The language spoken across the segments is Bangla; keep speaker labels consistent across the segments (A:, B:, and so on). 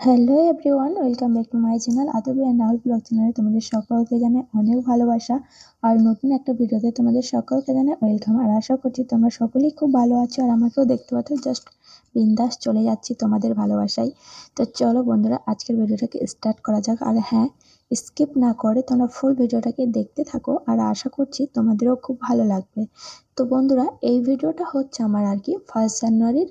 A: Hello everyone welcome back to my channel Adbi and Rahul vlog চ্যানেলে তোমাদের সকলকে জানাই অনেক ভালোবাসা। আর নতুন একটা ভিডিওতে তোমাদের সকলকে জানাই ওয়েলকাম। আর আশা করছি তোমরা সকলেই খুব ভালো আছো আর আমাকেও দেখতে পাচ্ছ, জাস্ট বিন্দাস চলে যাচ্ছি তোমাদের ভালোবাসায়। তো চলো বন্ধুরা, আজকের ভিডিওটাকে স্টার্ট করা যাক। আর হ্যাঁ স্কিপ না করে তোমরা ফুল ভিডিওটাকে দেখতে থাকো আর আশা করছি তোমাদেরও খুব ভালো লাগবে। তো বন্ধুরা, এই ভিডিওটা হচ্ছে আমার আর কি ফার্স্ট জানুয়ারির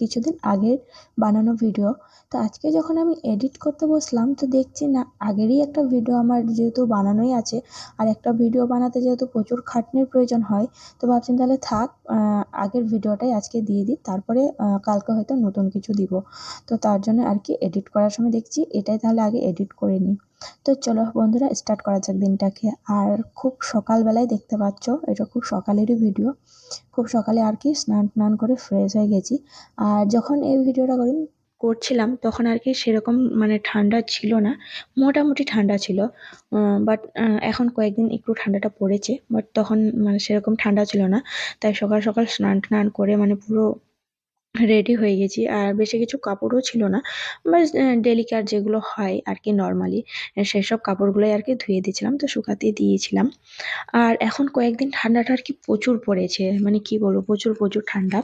A: কিছুদিন আগের বানানো ভিডিও। তো আজকে যখন আমি এডিট করতে বসলাম, তো দেখছি না, আগেরই একটা ভিডিও আমার যেহেতু বানানোই আছে, আর একটা ভিডিও বানাতে যেহেতু প্রচুর খাটনির প্রয়োজন হয়, তো ভাবছেন তাহলে থাক আগের ভিডিওটাই আজকে দিয়ে দিই, তারপরে কালকে হয়তো নতুন কিছু দিব। তো তার জন্য আর কি এডিট করার সময় দেখছি, এটাই তাহলে আগে এডিট করে নিই। তো চলো বন্ধুরা স্টার্ট করা যাক দিনটাকে। আর খুব সকালবেলায় দেখতে পাচ্ছ, এটা খুব সকালেরই ভিডিও খুব সকালে আর কি স্নান টান করে ফ্রেশ হয়ে গেছি। আর যখন এই ভিডিওটা করি, করছিলাম, তখন আর কি সেরকম মানে ঠান্ডা ছিল না। মোটামুটি ঠান্ডা ছিল। বাট এখন কয়েকদিন একটু ঠান্ডাটা পড়েছে। বাট তখন মানে সেরকম ঠান্ডা ছিল না। তাই সকাল সকাল স্নান টান করে মানে পুরো রেডি হয়ে গেছি। আর বেশি কিছু কাপড়ও ছিল না। বাস ডেলিকার যেগুলো হয় আর কি নর্মালি সেই সব কাপড়গুলোই আর কি ধুয়ে দিয়েছিলাম, তো শুকাতে দিয়েছিলাম। আর এখন কয়েকদিন ঠান্ডাটা আর কি প্রচুর পড়েছে মানে কি বলব, প্রচুর প্রচুর ঠান্ডা।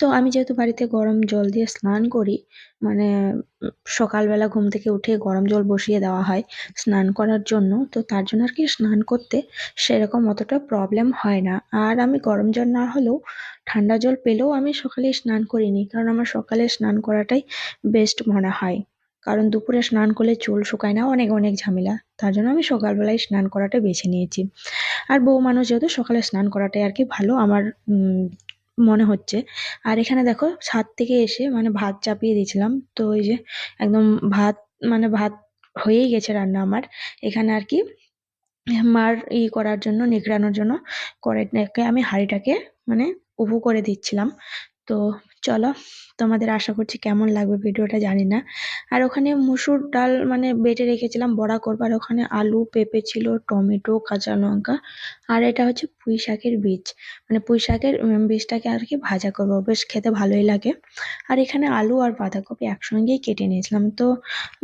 A: তো আমি যেহেতু বাড়িতে গরম জল দিয়ে স্নান করি মানে সকালবেলা ঘুম থেকে উঠে গরম জল বসিয়ে দেওয়া হয় স্নান করার জন্য। তো তার জন্য আর কি স্নান করতে সেরকম অতটা প্রবলেম হয় না। আর আমি গরম জল না হলেও ঠান্ডা জল পেলেও আমি সকালে স্নান করিনি, কারণ আমার সকালে স্নান করাটাই বেস্ট মনে হয়। কারণ দুপুরে স্নান করলে চুল শুকায় না, অনেক অনেক ঝামেলা। তার জন্য আমি সকালবেলায় স্নান করাটা বেছে নিয়েছি। আর বউ মানুষ যেহেতু সকালে স্নান করাটাই আর কি ভালো, আমার মনে হচ্ছে। আর এখানে দেখো ছাদ থেকে এসে মানে ভাত চাপিয়ে দিয়েছিলাম। তো ওই যে একদম ভাত মানে ভাত হয়েই গেছে রান্না আমার। এখানে আর কি মার ই করার জন্য নিগড়ানোর জন্য করে আমি হাঁড়িটাকে মানে উবু করে দিচ্ছিলাম। তো চলো তোমাদের আশা করছি কেমন লাগবে ভিডিওটা জানি না। আর ওখানে মুসুর ডাল মানে বেটে রেখেছিলাম, বড়া করবার ওখানে আলু, পেঁপে ছিল, টমেটো, কাঁচা লঙ্কা। আর এটা হচ্ছে পুঁই শাকের বীজ। মানে পুঁই শাকের বীজটাকে আর কি ভাজা করব। বেশ খেতে ভালোই লাগে। আর এখানে আলু আর বাঁধাকপি একসঙ্গেই কেটে নিয়েছিলাম। তো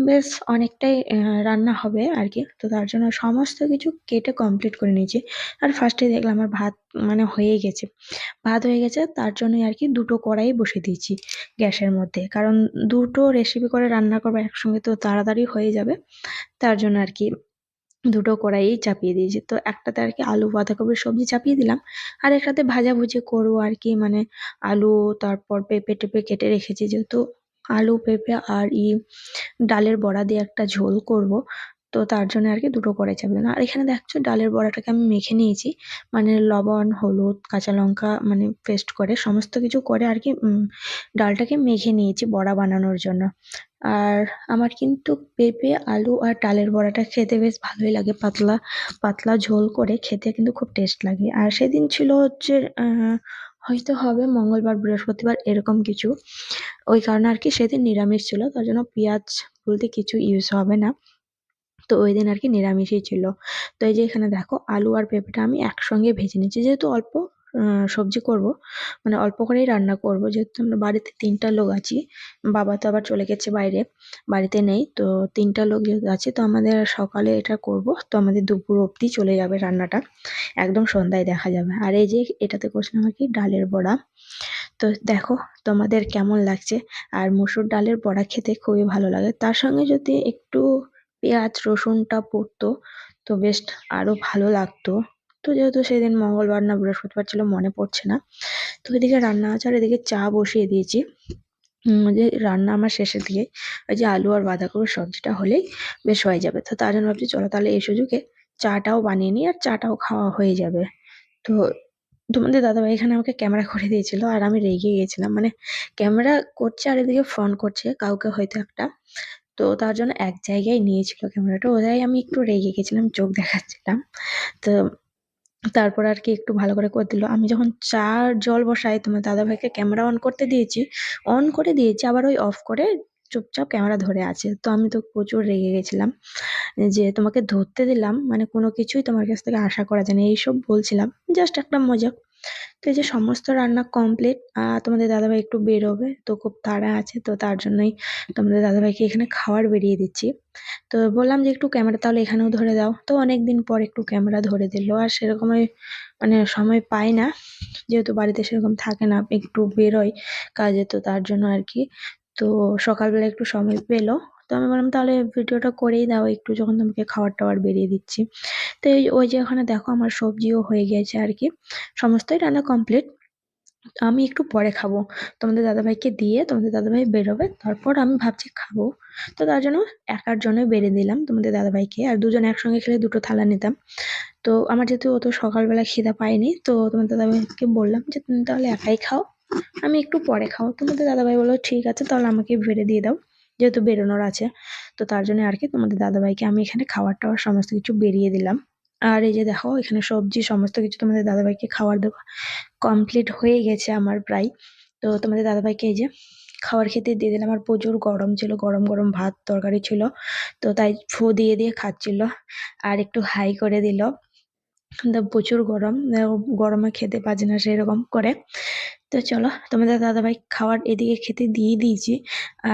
A: বেশ অনেকটাই রান্না হবে আর কি। তো তার জন্য সমস্ত কিছু কেটে কমপ্লিট করে নিয়েছি। আর ফার্স্টে দেখলাম আমার ভাত মানে হয়ে গেছে। ভাত হয়ে গেছে, তার জন্যই আর কি দুটো কড়াই বসিয়ে দিয়েছি। গ্যাসের মধ্যে। কারণ দুটো রেসিপি করে রান্না করব একসঙ্গে তো তাড়াতাড়ি হয়ে যাবে। তার জন্য আর কি দুটো কড়াই চাপিয়ে দিয়েছি। তো একটাতে আর কি আলু, বাঁধাকপির সবজি চাপিয়ে দিলাম। আর একটাতে ভাজাভুজি করব আর কি। মানে আলু তারপর পেঁপে টেপে কেটে রেখেছি। যেহেতু আলু, পেঁপে আর ই ডালের বড়া দিয়ে একটা ঝোল করব। তো তার জন্য আর কি দুটো কড়াই চাপিয়ে দিলাম। আর এখানে দেখছ ডালের বড়াটাকে আমি মেখে নিয়েছি। মানে লবণ, হলুদ, কাঁচা লঙ্কা মানে পেস্ট করে সমস্ত কিছু করে আর কি ডালটাকে মেখে নিয়েছি বড়া বানানোর জন্য। আর আমার কিন্তু পেঁপে, আলু আর ডালের বড়াটা খেতে বেশ ভালোই লাগে। পাতলা পাতলা ঝোল করে খেতে কিন্তু খুব টেস্ট লাগে। আর সেদিন ছিল হচ্ছে হয়তো হবে মঙ্গলবার, বৃহস্পতিবার এরকম কিছু। ওই কারণে আর কি সেদিন নিরামিষ ছিল। তার জন্য পেঁয়াজ বলতে কিছু ইউজ হবে না। তো ওই দিন আর কি নিরামিষই ছিল। তো এই যে এখানে দেখো আলু আর পেঁপেটা আমি একসঙ্গে ভেজে নিচ্ছি। যেহেতু অল্প সবজি করব মানে অল্প করেই রান্না করব। যেহেতু আমরা বাড়িতে তিনটা লোক আছি, বাবা তো আবার চলে গেছে বাইরে, বাড়িতে নেই, তো তিনটা লোক যেহেতু আছে, তো আমাদের সকালে এটা করব। তো আমাদের দুপুর অবধি চলে যাবে রান্নাটা, একদম সন্ধ্যায় দেখা যাবে। আর এই যে এটাতে করছিলাম আর কি ডালের বড়া। তো দেখো তোমাদের কেমন লাগছে, আর মুসুর ডালের বড়া খেতে খুবই ভালো লাগে। তার সঙ্গে যদি একটু পেঁয়াজ, রসুনটা পড়তো, তো বেশ আরও ভালো লাগতো। তো যেহেতু সেদিন মঙ্গলবার না, বৃহস্পতিবার ছিল, মনে পড়ছে না। তো এদিকে রান্না আছে আর এদিকে চা বসিয়ে দিয়েছি। যে রান্না আমার শেষের দিকে, ওই যে আলু আর বাঁধাকপির সবজিটা হলেই বেশ হয়ে যাবে। তো তার জন্য ভাবছি, চলো তাহলে এই সুযোগে চাটাও বানিয়ে নিই আর চাটাও খাওয়া হয়ে যাবে। তো তোমাদের দাদাভাই এখানে আমাকে ক্যামেরা করে দিয়েছিল আর আমি রেগে গিয়েছিলাম। মানে ক্যামেরা করছে আর এদিকে ফোন করছে, কাউকে হয়তো একটা। তো তার জন্য এক জায়গায় নিয়েছিল ক্যামেরাটা। ওটাই আমি একটু রেগে গেছিলাম, চোখ দেখাচ্ছিলাম। তো তারপর আর কি একটু ভালো করে করে দিল। আমি যখন চা জল বসাই তোমার দাদাভাইকে ক্যামেরা অন করতে দিয়েছি। অন করে দিয়েছি, আবার ওই অফ করে চুপচাপ ক্যামেরা ধরে আছে। তো আমি তো প্রচুর রেগে গেছিলাম যে তোমাকে ধরতে দিলাম মানে কোনো কিছুই তোমার কাছ থেকে আশা করা যায় না। এইসব বলছিলাম জাস্ট একটা মজা। তো এই যে সমস্ত রান্না কমপ্লিট তোমাদের দাদাভাই একটু বেরোবে, তো খুব তাড়া আছে, তো তার জন্যই তোমাদের দাদাভাইকে এখানে খাওয়ার বেরিয়ে দিচ্ছি। তো বললাম যে একটু ক্যামেরা তাহলে এখানেও ধরে দাও। তো অনেক দিন পর একটু ক্যামেরা ধরে দিল, আর সেরকমই মানে সময় পাই না, যেহেতু বাড়িতে সেরকম থাকে না, একটু বেরোয় কাজে, তো তার জন্য আর কি। তো সকালবেলা একটু সময় পেল তো আমি বললাম, তাহলে ভিডিওটা করেই দাও একটু যখন তোমাকে খাবার টাবার বেরিয়ে দিচ্ছি। তো এই ওই যে ওখানে দেখো আমার সবজিও হয়ে গেছে আর কি, সমস্তই রান্না কমপ্লিট আমি একটু পরে খাব, তোমাদের দাদাভাইকে দিয়ে তোমাদের দাদাভাই বেরোবে, তারপর আমি ভাবছি খাব। তো তার জন্য একার জন্য বেড়ে দিলাম তোমাদের দাদাভাইকে, আর দুজন একসঙ্গে খেলে দুটো থালা নিতাম। তো আমার যেহেতু অত সকালবেলা খিদা পাইনি তো তোমাদের দাদাভাইকে বললাম যে, তুমি তাহলে একাই খাও, আমি একটু পরে খাও তোমাদের দাদাভাই বলল, ঠিক আছে, তাহলে আমাকে বেড়ে দিয়ে দাও। যেহেতু বেরোনোর আছে, তো তার জন্য আর কি তোমাদের দাদাভাইকে আমি এখানে খাবার টাবার সমস্ত কিছু বেরিয়ে দিলাম। আর এই যে দেখো, এখানে সবজি, সমস্ত কিছু তোমাদের দাদাভাইকে খাবার দেওয়া কমপ্লিট হয়ে গেছে আমার প্রায়। তো তোমাদের দাদাভাইকে এই যে খাবার খেতে দিয়ে দিলাম। আর প্রচুর গরম ছিল, গরম গরম ভাত তরকারি ছিল, তো তাই ফু দিয়ে দিয়ে খাচ্ছিল। আর একটু হাই করে দিল। প্রচুর গরম গরমে খেতে পারছে না সেরকম করে। তো চলো, তোমাদের দাদাভাই খাওয়ার এদিকে খেতে দিয়ে দিয়েছি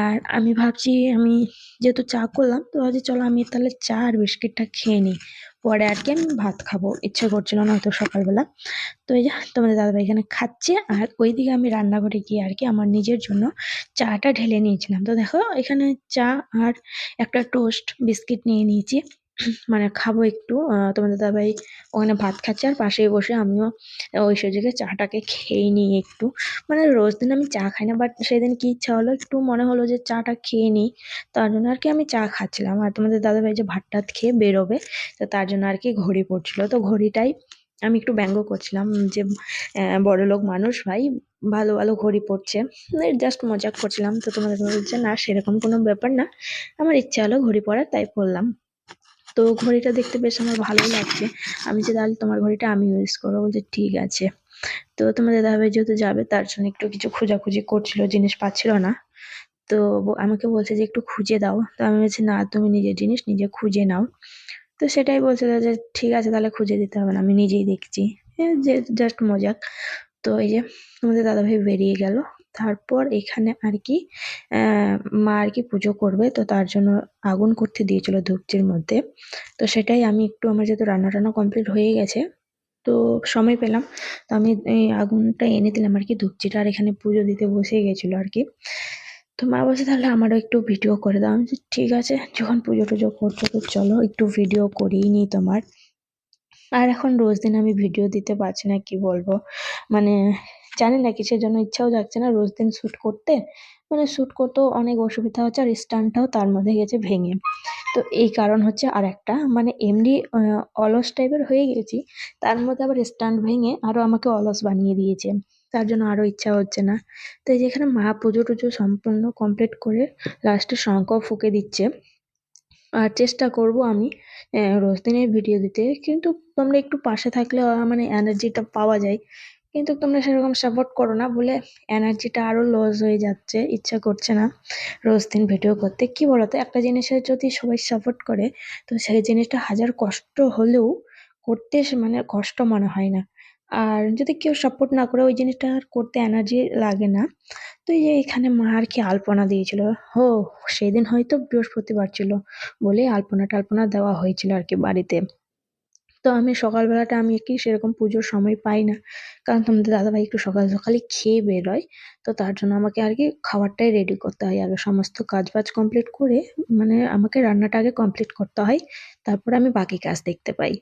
A: আর আমি ভাবছি, আমি যেহেতু চা করলাম, তো ভাবছি চলো আমি তাহলে চা আর বিস্কিটটা খেয়ে নিই। পরে আর কি আমি ভাত খাব, ইচ্ছে করছিল না হয়তো সকালবেলা। তো এই যে, তোমাদের দাদাভাই এখানে খাচ্ছে, আর ওইদিকে আমি রান্নাঘরে গিয়ে আর কি আমার নিজের জন্য চাটা ঢেলে নিয়েছিলাম। তো দেখো, এখানে চা আর একটা টোস্ট, বিস্কিট নিয়ে নিয়েছি। মানে খাব একটু। তোমাদের দাদাভাই ওখানে ভাত খাচ্ছে আর পাশেই বসে আমিও ওই সুযোগে চাটাকে খেয়ে নিই একটু। মানে রোজ দিন আমি চা খাই না বাট সেদিন কি ইচ্ছা হলো, একটু মনে হলো যে চাটা খেয়ে নিই। তার জন্য আর কি আমি চা খাচ্ছিলাম। আর তোমাদের দাদাভাই যে ভাত টাত খেয়ে বেরোবে, তো তার জন্য আর কি ঘড়ি পড়ছিল। তো ঘড়িটাই আমি একটু ব্যঙ্গ করছিলাম যে, আহ, বড়লোক মানুষ ভাই, ভালো ভালো ঘড়ি পড়ছে। জাস্ট মজাক করছিলাম। তো তোমাদের বলছে, না, সেরকম কোনো ব্যাপার না। আমার ইচ্ছা হলো ঘড়ি পড়ার, তাই পড়লাম। তো ঘড়িটা দেখতে বেশ আমার ভালোই লাগছে। আমি যে তাহলে তোমার ঘড়িটা আমি ইউজ করব। বলছে, ঠিক আছে। তো তোমাদের দাদাভাই যেহেতু যাবে, তার জন্য একটু কিছু খোঁজাখুঁজি করছিল, জিনিস পাচ্ছিল না। তো আমাকে বলছে যে, একটু খুঁজে দাও। তো আমি বলছি, না, তুমি নিজের জিনিস নিজে খুঁজে নাও। তো সেটাই বলছিল যে, ঠিক আছে, তাহলে খুঁজে দিতে হবে না, আমি নিজেই দেখছি। যে জাস্ট মজাক। তো এই যে, আমাদের দাদাভাই বেরিয়ে গেল। তারপর এখানে আর কি মা আর কি পুজো করবে। তো তার জন্য আগুন করতে দিয়েছিল ধূপচির মধ্যে। তো সেটাই আমি একটু, আমার যেহেতু রান্না টান্না কমপ্লিট হয়ে গেছে, তো সময় পেলাম। তো আমি এই আগুনটা এনে দিলাম আর কি ধূপচিটা। আর এখানে পুজো দিতে বসে গেছিল আর কি তো মা বলছে, তাহলে আমারও একটু ভিডিও করে দাও। আমি ঠিক আছে, যখন পুজো টুজো করছ তো চলো, একটু ভিডিও করেই নিই তোমার। আর এখন রোজ দিন আমি ভিডিও দিতে পারছি না, কি বলব? মানে জানি না, কিসের জন্য ইচ্ছাও যাচ্ছে না। রোজ দিন শ্যুট করতে মানে শ্যুট করতেও অনেক অসুবিধা হচ্ছে আর স্ট্যান্ডটাও তার মধ্যে গেছে ভেঙে। তো এই কারণ হচ্ছে আর একটা মানে এমনি অলস টাইপের হয়ে গেছি, তার মধ্যে আবার স্ট্যান্ড ভেঙে আরও আমাকে অলস বানিয়ে দিয়েছে, তার জন্য আরও ইচ্ছা হচ্ছে না। তো এই যে মা পুজো টুজো সম্পূর্ণ কমপ্লিট করে লাস্টে শঙ্খ ফুঁকে দিচ্ছে। আর চেষ্টা করব আমি রোজ দিনের ভিডিও দিতে। কিন্তু তোমরা একটু পাশে থাকলে মানে এনার্জিটা পাওয়া যায়। কিন্তু তোমরা সেরকম সাপোর্ট করো না, বলে এনার্জিটা আরও লস হয়ে যাচ্ছে, ইচ্ছা করছে না রোজ দিন ভিডিও করতে। কি বলতো, একটা জিনিসের যদি সবাই সাপোর্ট করে, তো সেই জিনিসটা হাজার কষ্ট হলেও করতে মানে কষ্ট মনে হয় না। আর যদি কেউ সাপোর্ট না করে ওই জিনিসটা আর করতে এনার্জি লাগে না, তো এই যে এখানে মা আর কি আলপনা দিয়েছিল। হো, সেদিন হয়তো বৃহস্পতিবার ছিল বলে আলপনা টালপনা দেওয়া হয়েছিল আর কি বাড়িতে। তো আমি সকালবেলাটা আমি কি সেরকম পুজোর সময় পাই না, কারণ তোমাদের দাদাভাই একটু সকাল সকালই খেয়ে বেরোয়, তো তার জন্য আমাকে আর কি খাবারটাই রেডি করতে হয়। আগে সমস্ত কাজ বাজ কমপ্লিট করে মানে আমাকে রান্নাটা আগে কমপ্লিট করতে হয়, তারপর আমি বাকি কাজ দেখতে পাই।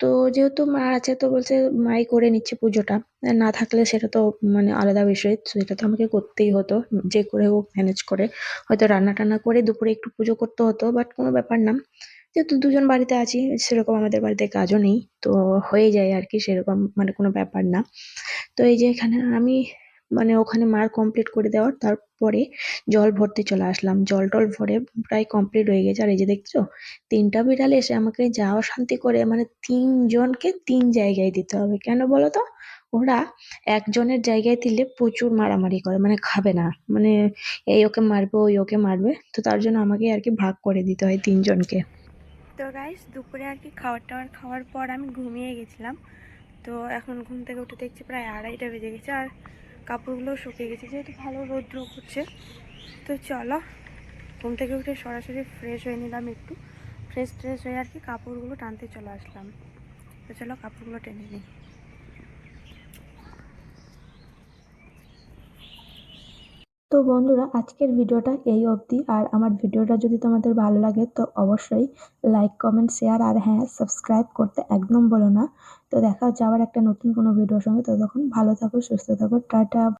A: তো যেহেতু মা আছে তো বলছে মাই করে নিচ্ছে পুজোটা না থাকলে সেটা তো মানে আলাদা বিষয় সেটা তো আমাকে করতেই হতো, যে করে হোক ম্যানেজ করে। হয়তো রান্না টান্না করে দুপুরে একটু পুজো করতে হতো বাট কোনো ব্যাপার না। যেহেতু দুজন বাড়িতে আছি, সেরকম আমাদের বাড়িতে কাজও নেই, তো হয়ে যায় আর কি সেরকম মানে কোনো ব্যাপার না। তো এই যে এখানে আমি মানে ওখানে মার কমপ্লিট করে দেওয়ার তারপরে জল ভরতে চলে আসলাম। জল টল ভরে প্রায় কমপ্লিট হয়ে গেছে। আর এই যে দেখছ, তিনটা বিড়াল এসে আমাকে যা অশান্তি করে মানে তিনজনকে তিন জায়গায় দিতে হবে। কেন বলো তো? ওরা একজনের জায়গায় দিলে প্রচুর মারামারি করে মানে খাবে না। মানে এই ওকে মারবে, ওই ওকে মারবে। তো তার জন্য আমাকে আর কি ভাগ করে দিতে হয় তিনজনকে। তো গাইস দুপুরে আর কি খাবার টাবার খাওয়ার পর আমি ঘুমিয়ে গেছিলাম।
B: তো এখন ঘুম থেকে উঠে দেখছি প্রায় আড়াইটা বেজে গেছে। আর কাপড়গুলো শুকিয়ে গেছে, যেহেতু ভালো রৌদ্র করছে তো চলো, ঘুম থেকে উঠে সরাসরি ফ্রেশ হয়ে নিলাম একটু। ফ্রেশ ট্রেশ হয়ে আর কি কাপড়গুলো টানতে চলে আসলাম। তো চলো কাপড়গুলো টেনে নিই।
A: তো বন্ধুরা, আজকের ভিডিওটা এই অবধি। আর আমার ভিডিওটা যদি তোমাদের ভালো লাগে, তো অবশ্যই লাইক কমেন্ট শেয়ার আর হ্যাঁ সাবস্ক্রাইব করতে একদম বলো না। তো দেখা হচ্ছে আবার একটা নতুন কোনো ভিডিওর সঙ্গে। তো তখন ভালো থাকো, সুস্থ থাকো, টাটা।